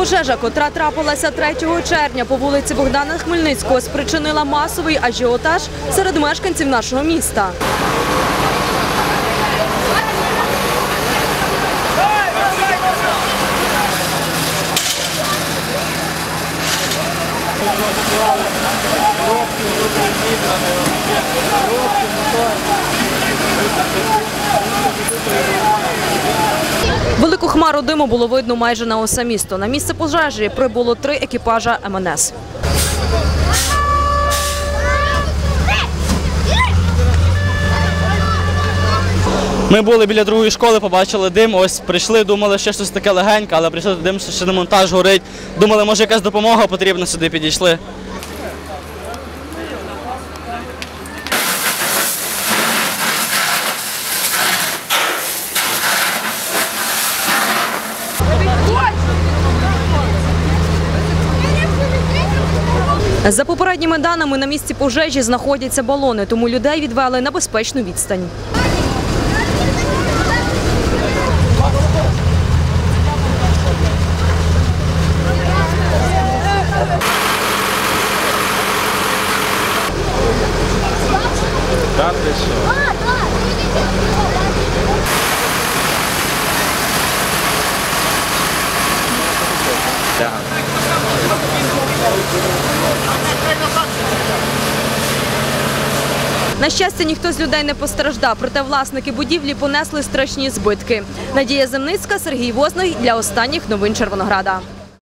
Пожежа, котра трапилася 3 червня по вулиці Богдана Хмельницького, спричинила масовий ажіотаж серед мешканців нашого міста. Велику хмару диму було видно майже на усе місто. На місце пожежі прибуло три екіпажа МНС. Ми були біля другої школи, побачили дим. Ось прийшли, думали, що щось таке легеньке, але прийшли дим, що ще не монтаж горить. Думали, може якась допомога потрібна, сюди підійшли. За попередніми даними на місці пожежі знаходяться балони, тому людей відвели на безпечну відстань. На щастя, ніхто з людей не постраждав, проте власники будівлі понесли страшні збитки. Надія Земницька, Сергій Возний для останніх новин Червонограда.